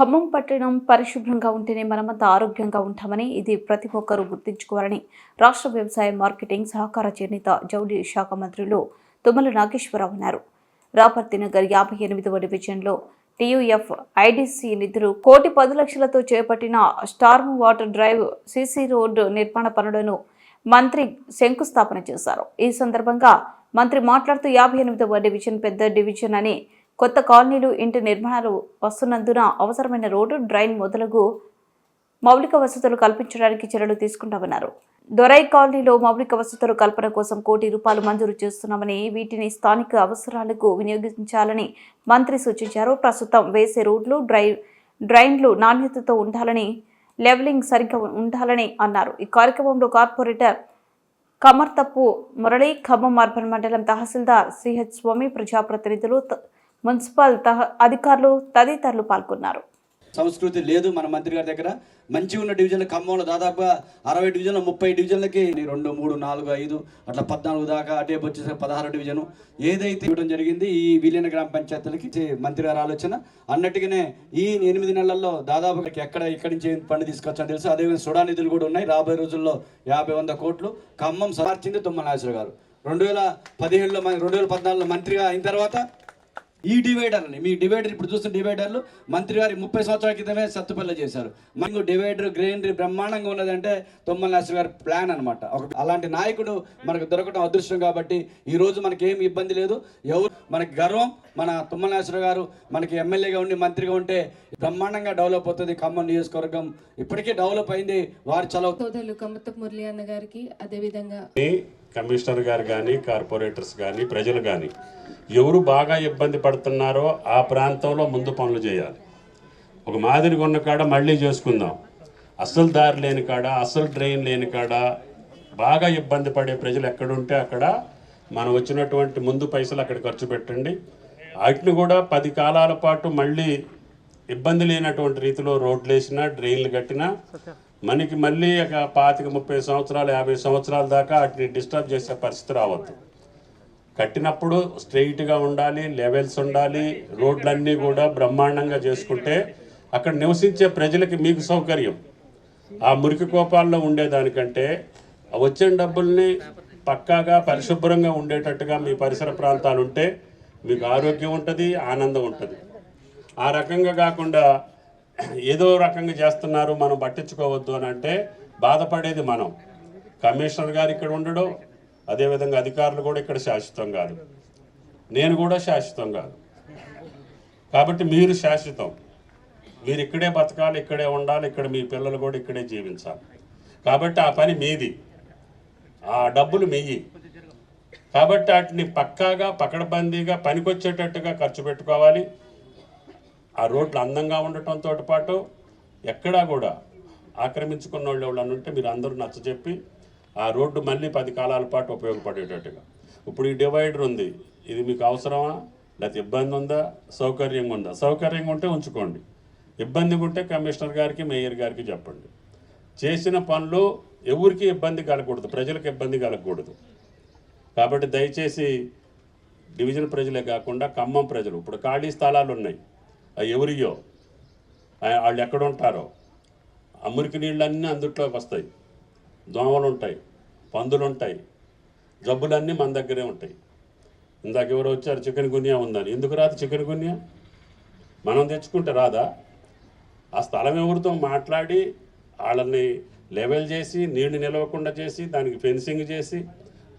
ఖమ్మం పట్టణం పరిశుభ్రంగా ఉంటేనే మనమంతా ఆరోగ్యంగా ఉంటామని ఇది ప్రతి ఒక్కరూ గుర్తుంచుకోవాలని రాష్ట్ర వ్యవసాయ మార్కెటింగ్ సహకార చేనేత జౌళి శాఖ మంత్రులు తుమ్మల నాగేశ్వరరావు అన్నారు. రాపర్తి నగర్ యాభై ఎనిమిదవ డివిజన్లో టీయూఎఫ్ ఐడీసీ నిధులు కోటి పది లక్షలతో చేపట్టిన storm water drive CC road నిర్మాణ పనులను మంత్రి శంకుస్థాపన చేశారు. ఈ సందర్భంగా మంత్రి మాట్లాడుతూ యాభై ఎనిమిదవ డివిజన్ పెద్ద డివిజన్ అని కొత్త కాలనీలు ఇంటి నిర్మాణాలు వస్తున్నందున అవసరమైన రోడ్డు డ్రైన్ మొదలగు మౌలిక వసతులు కల్పించడానికి చర్యలు తీసుకుంటామన్నారు. దొరై కాలనీలో మౌలిక వసతుల కల్పన కోసం కోటి రూపాయలు మంజూరు చేస్తున్నామని వీటిని స్థానిక అవసరాలకు వినియోగించాలని మంత్రి సూచించారు. ప్రస్తుతం వేసే రోడ్లు డ్రై డ్రైన్లు నాణ్యతతో ఉండాలని లెవెలింగ్ సరిగ్గా ఉండాలని అన్నారు. ఈ కార్యక్రమంలో కార్పొరేటర్ కమర్తప్పు మురళి ఖమ్మం అర్బన్ మండలం తహసీల్దార్ సిహెచ్ స్వామి ప్రజాప్రతినిధులు త- మున్సిపల్ తహ అధికారులు తదితరులు పాల్గొన్నారు. సంస్కృతి లేదు మన మంత్రి గారి దగ్గర. మంచి ఉన్న డివిజన్ల ఖమ్మంలో దాదాపుగా అరవై డివిజన్ల ముప్పై డివిజన్లకి రెండు మూడు నాలుగు ఐదు అట్లా పద్నాలుగు దాకా అటేపు వచ్చేసరికి పదహారు డివిజను. ఏదైతే ఇవ్వడం జరిగింది ఈ విలీన గ్రామ పంచాయతీలకి మంత్రి గారి ఆలోచన. అన్నట్టుగానే ఈ ఎనిమిది నెలల్లో దాదాపు ఎక్కడ ఎక్కడి నుంచి పని తీసుకొచ్చని తెలుసు. అదేవిధంగా సుడా నిధులు కూడా ఉన్నాయి. రాబోయే రోజుల్లో యాభై వంద కోట్లు ఖమ్మం సమార్చింది తుమ్మ నాగేశ్వర గారు. రెండు వేల పదిహేడులో రెండు వేల పద్నాలుగులో మంత్రిగా అయిన తర్వాత ఈ డివైడర్ని మీ డివైడర్ ఇప్పుడు చూస్తున్న డివైడర్లు మంత్రి గారి ముప్పై సంవత్సరాల క్రితమే సత్తుపల్లి చేశారు. మనకు డివైడర్ గ్రీనరీ బ్రహ్మాండంగా ఉన్నదంటే తొమ్మల నాశర్ గారి ప్లాన్ అనమాట ఒక అలాంటి నాయకుడు మనకు దొరకడం అదృష్టం కాబట్టి ఈ రోజు మనకి ఏమి ఇబ్బంది లేదు. ఎవరు మనకి గర్వం మన తుమ్మల నాశర్ గారు మనకి ఎమ్మెల్యేగా ఉండి మంత్రిగా ఉంటే బ్రహ్మాండంగా డెవలప్ అవుతుంది ఖమ్మం నియోజకవర్గం. ఇప్పటికే డెవలప్ అయింది వారు చాలా సోదరులు కమత మురళి అన్న గారికి అదేవిధంగా కమిషనర్ గారు కానీ కార్పొరేటర్స్ కానీ ప్రజలు కానీ ఎవరు బాగా ఇబ్బంది పడుతున్నారో ఆ ప్రాంతంలో ముందు పనులు చేయాలి. ఒక మాదిరిగా ఉన్న కాడ మళ్ళీ చేసుకుందాం. అసలు దారి లేని కాడ అసలు డ్రైన్ లేని కాడ బాగా ఇబ్బంది పడే ప్రజలు ఎక్కడుంటే అక్కడ మనం వచ్చినటువంటి ముందు పైసలు అక్కడ ఖర్చు పెట్టండి. వాటిని కూడా పది కాలాల పాటు మళ్ళీ ఇబ్బంది లేనటువంటి రీతిలో రోడ్లు వేసినా డ్రైన్లు కట్టినా మనకి మళ్ళీ ఒక పాతిక ముప్పై సంవత్సరాలు యాభై సంవత్సరాల దాకా వాటిని డిస్టర్బ్ చేసే పరిస్థితి రావద్దు. కట్టినప్పుడు స్ట్రెయిట్గా ఉండాలి లెవెల్స్ ఉండాలి రోడ్లన్నీ కూడా బ్రహ్మాండంగా చేసుకుంటే అక్కడ నివసించే ప్రజలకి మీకు సౌకర్యం. ఆ మురికి కోపాల్లో ఉండేదానికంటే వచ్చిన డబ్బుల్ని పక్కాగా పరిశుభ్రంగా ఉండేటట్టుగా మీ పరిసర ప్రాంతాలు ఉంటే మీకు ఆరోగ్యం ఉంటుంది ఆనందం ఉంటుంది. ఆ రకంగా కాకుండా ఏదో రకంగా చేస్తున్నారు మనం పట్టించుకోవద్దు అని అంటే బాధపడేది మనం. కమిషనర్ గారు ఇక్కడ ఉండడం అదేవిధంగా అధికారులు కూడా ఇక్కడ శాశ్వతం కాదు. నేను కూడా శాశ్వతం కాదు. కాబట్టి మీరు శాశ్వతం. మీరు ఇక్కడే బతకాలి ఇక్కడే ఉండాలి ఇక్కడ మీ పిల్లలు కూడా ఇక్కడే జీవించాలి. కాబట్టి ఆ పని మీది. ఆ డబ్బులు మీయి. కాబట్టి వాటిని పక్కాగా పకడబందీగా పనికొచ్చేటట్టుగా ఖర్చు పెట్టుకోవాలి. ఆ రోడ్లు అందంగా ఉండటంతో పాటు ఎక్కడా కూడా ఆక్రమించుకున్న వాళ్ళు ఎవరైనా ఉంటే మీరు అందరూ నచ్చజెప్పి ఆ రోడ్డు మళ్ళీ పది కాలాల పాటు ఉపయోగపడేటట్టుగా. ఇప్పుడు ఈ డివైడర్ ఉంది. ఇది మీకు అవసరమా? లేకపోతే ఇబ్బంది ఉందా? సౌకర్యంగా ఉందా? సౌకర్యంగా ఉంటే ఉంచుకోండి. ఇబ్బందిగా ఉంటే కమిషనర్ గారికి మేయర్ గారికి చెప్పండి. చేసిన పనులు ఎవరికి ఇబ్బంది కలగకూడదు. ప్రజలకు ఇబ్బంది కలగకూడదు. కాబట్టి దయచేసి డివిజన్ ప్రజలే కాకుండా ఖమ్మం ప్రజలు. ఇప్పుడు ఖాళీ స్థలాలు ఉన్నాయి. ఎవరియో? వాళ్ళు ఎక్కడ ఉంటారో ఆ మురికి నీళ్ళన్నీ అందుట్లోకి వస్తాయి. దోమలు ఉంటాయి పందులు ఉంటాయి జబ్బులన్నీ మన దగ్గరే ఉంటాయి. ఇందాక ఎవరు వచ్చారు చికెన్ గున్యా ఉందని. ఎందుకు రాదు చికెన్ గున్యా? మనం తెచ్చుకుంటే రాదా? ఆ స్థలం ఎవరితో మాట్లాడి వాళ్ళని లెవెల్ చేసి నీళ్ళు నిలవకుండా చేసి దానికి ఫెన్సింగ్ చేసి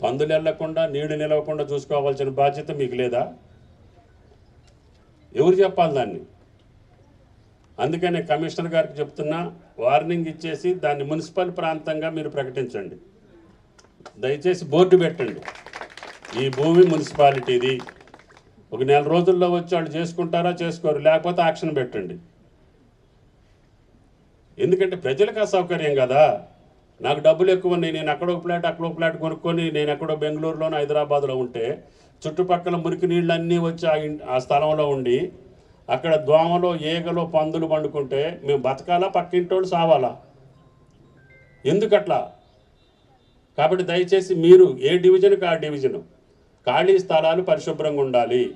పందులు వెళ్ళకుండా నీళ్ళు నిలవకుండా చూసుకోవాల్సిన బాధ్యత మీకు లేదా? ఎవరు చెప్పాలి దాన్ని? అందుకనే కమిషనర్ గారికి చెప్తున్నా వార్నింగ్ ఇచ్చేసి దాన్ని మున్సిపల్ ప్రాంతంగా మీరు ప్రకటించండి. దయచేసి బోర్డు పెట్టండి. ఈ భూమి మున్సిపాలిటీది. ఒక నెల రోజుల్లో వచ్చి వాళ్ళు చేసుకుంటారా చేసుకోరు. లేకపోతే యాక్షన్ పెట్టండి. ఎందుకంటే ప్రజలకు అసౌకర్యం కదా. నాకు డబ్బులు ఎక్కువ ఉన్నాయి. నేను అక్కడ ఒక ప్లాట్ అక్కడ ఒక ప్లాట్ కొనుక్కొని నేను ఎక్కడో బెంగళూరులోనో హైదరాబాద్లో ఉంటే చుట్టుపక్కల మురికి నీళ్ళు అన్నీ వచ్చి ఆ స్థలంలో ఉండి అక్కడ దోమలు ఈగలు పందులు పండుకుంటే మేము బతకాలా? పక్కింటోళ్ళు సావాలా? ఎందుకట్లా? కాబట్టి దయచేసి మీరు ఏ డివిజన్కి ఆ డివిజను? ఖాళీ స్థలాలు పరిశుభ్రంగా ఉండాలి.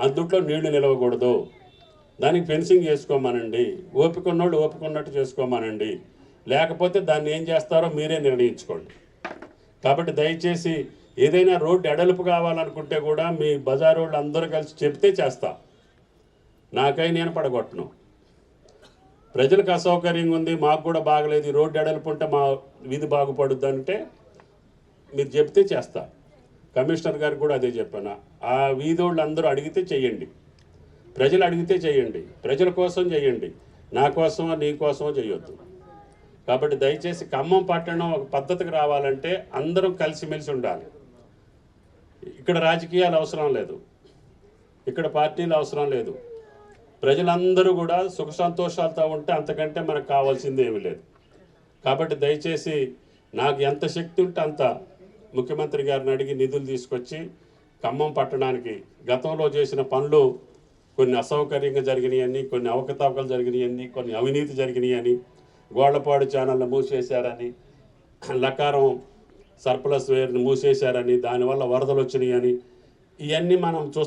అందుట్లో నీళ్ళు నిలవకూడదు. దానికి ఫెన్సింగ్ చేసుకోమనండి ఓపిక ఉన్నోళ్ళు చేసుకోమనండి. లేకపోతే దాన్ని ఏం చేస్తారో మీరే నిర్ణయించుకోండి. కాబట్టి దయచేసి ఏదైనా రోడ్డు ఎడలుపు కావాలనుకుంటే కూడా మీ బజార్ వాళ్ళు అందరూ కలిసి చెప్తే చేస్తాను నాకై నేను పడగొట్టను. ప్రజలకు అసౌకర్యంగా ఉంది మాకు కూడా బాగలేదు ఈ రోడ్డు ఎడలుపు ఉంటే మా వీధి బాగుపడుద్ది అంటే మీరు చెప్తే చేస్తా. కమిషనర్ గారికి కూడా అదే చెప్పాను. ఆ వీధి వాళ్ళు అందరూ అడిగితే చెయ్యండి. ప్రజలు అడిగితే చేయండి ప్రజల కోసం చేయండి నా కోసమో నీ కోసమో చేయొద్దు కాబట్టి దయచేసి ఖమ్మం పట్టణం ఒక పద్ధతికి రావాలంటే అందరం కలిసిమెలిసి ఉండాలి. ఇక్కడ రాజకీయాలు అవసరం లేదు. ఇక్కడ పార్టీలు అవసరం లేదు. ప్రజలందరూ కూడా సుఖ సంతోషాలతో ఉంటే అంతకంటే మనకు కావాల్సింది ఏమీ లేదు. కాబట్టి దయచేసి నాకు ఎంత శక్తి ఉంటే అంత ముఖ్యమంత్రి గారిని అడిగి నిధులు తీసుకొచ్చి ఖమ్మం పట్టణానికి గతంలో చేసిన పనులు కొన్ని అసౌకర్యంగా జరిగినాయని కొన్ని అవకతవకలు జరిగినాయని కొన్ని అవినీతి జరిగినాయని గోళ్ళపాడు ఛానళ్ళు మూసేశారని లకారం సర్ప్లస్ వేర్ని మూసేశారని దానివల్ల వరదలు వచ్చినాయని ఇవన్నీ మనం చూస్తున్నాం.